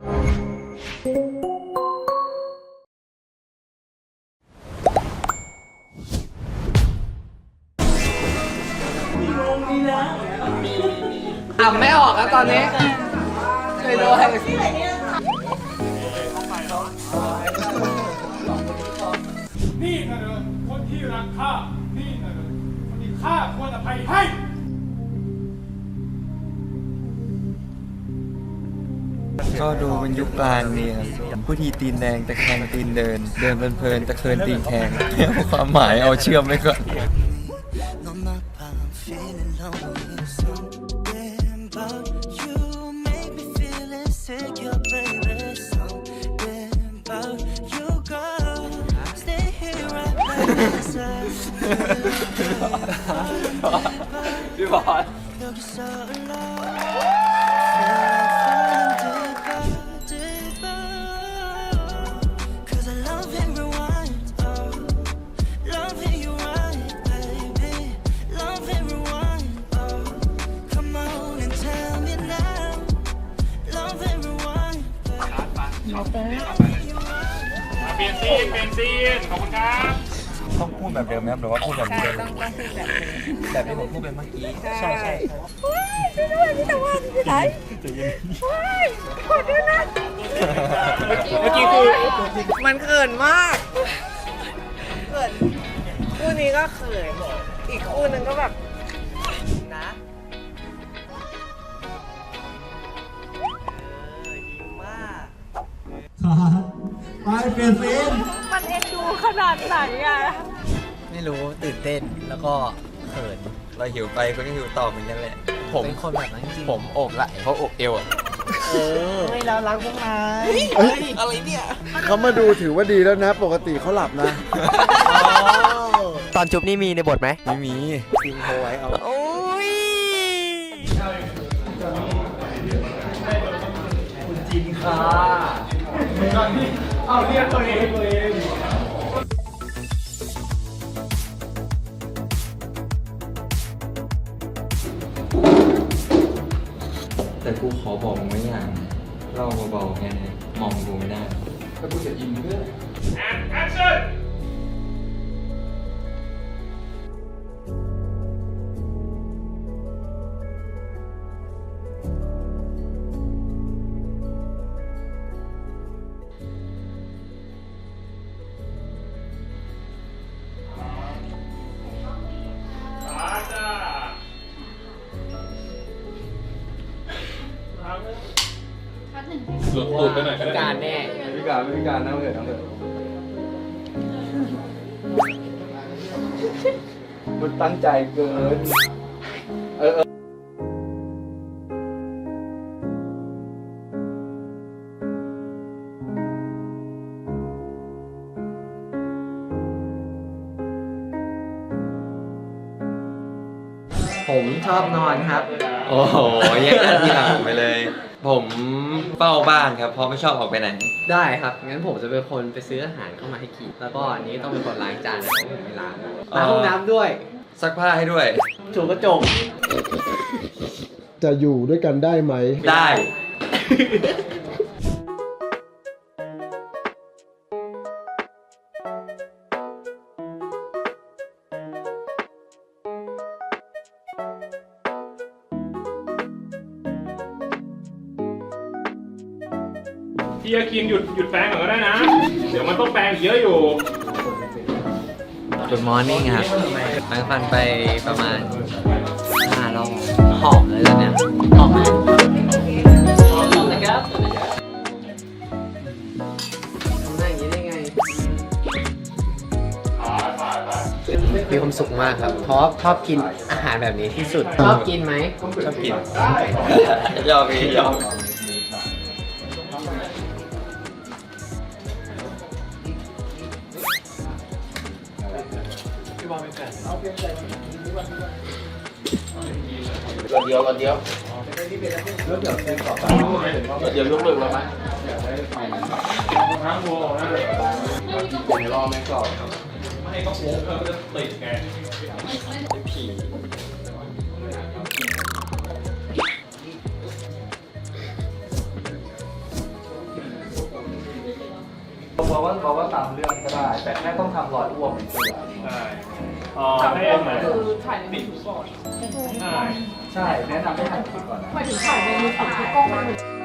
อ่ำไม่ออกแล้วตอนนี้ช่วยด้วยนี่นะเนอะคนที่รักข้า นี่นะเนอะคนที่ข้าควรอภัยให้ ก็ดูเป็นยุคกลางเนี่ยผู้ทีตีนแดงตะแคงตีนเดิน เดินเพลินๆตะเคินตีนแทงเอาความหมายเอาเชื่อมไว้ก่อน No, not I'm feeling lonely. Something เปลี่ยนซีนเปลี่ยนซีนขอบคุณครับต้องพูดแบบเดิมไหมครับหรือว่าพูดแบบนี้ได้เลยแบบที่ผมพูดไปเมื่อกี้ใช่ใช่เมื่อกี้คือมันเขินมากเขินคู่นี้ก็เขินอีกคู่หนึงก็แบบ มันเอ็นดูขนาดไหนอะ ไม่รู้ตื่นเต้นแล้วก็เขินเราหิวไปก็หิวต่อเหมือนกันแหละ ผมเป็นคนแบบนั้นจริงผมโอบไหล่เขาโอบเอวอะเออไม่แล้วรักพวกนายอะไรเนี่ยเขามาดูถือว่าดีแล้วนะ ปกติเขาหลับนะ ตอนจุบนี่มีในบทไหมไม่มีทิ้งโพไว้เอาโอ้ย เอาเรียกตัวเองตัวเองแต่กูขอบอกมึงไว้อย่างเล่าเบาๆแค่นี้มองกูไม่ได้แอนแอคชั่นมา หลุดตูดไปหน่อยก็ได้การแน่ พิการไม่พิการนั่งเถอะนั่งเถอะมันตั้งใจเกิน เออเออผมชอบนอนครับ โอ้โหแย่งหน้าที่หลังผมไปเลย ผมเฝ้าบ้านครับเพราะไม่ชอบออกไปไหน ได้ครับ งั้นผมจะเป็นคนไปซื้ออาหารเข้ามาให้กิน แล้วก็อันนี้ต้องเป็นคนล้างจานนะเพราะผมไม่ล้างล้างห้องน้ำด้วย ซักผ้าให้ด้วย ถูกระจก จะอยู่ด้วยกันได้ไหม ได้ พี่อาคินหยุดหยุดแปลงก่อนก็ได้นะ เดี๋ยวมันต้องแปลงอีกเยอะอยู่ Good morning ครับล้างฟันไปประมาณ5รอบหอมเลยตอนเนี้ยหอมไหมหอมนะครับทำได้อย่างนี้ได้ไง มีความสุขมากครับเพราะชอบกินอาหารแบบนี้ที่สุด ชอบกินไหม ชอบกิน ยอมพี่ยอม รอเดียวรอเดียวรอเดียวยกเลิกแล้วไหมทั้งวัวนะเดี๋ยวรอไม่งก่อนไม่ต้องโว้เพิ่มจะติดแกไอ้ผีบอกว่าบอกว่าตามเรื่องก็ได้ แต่แค่ต้องทำรอยอ้วมเป็นตัวใช่ อ่าให้เอ็มเหมือนติดใช่ ใช่ แนะนำให้ถ่ายคลิปก่อนนะ หมายถึงถ่ายในมือถือที่กล้องมัน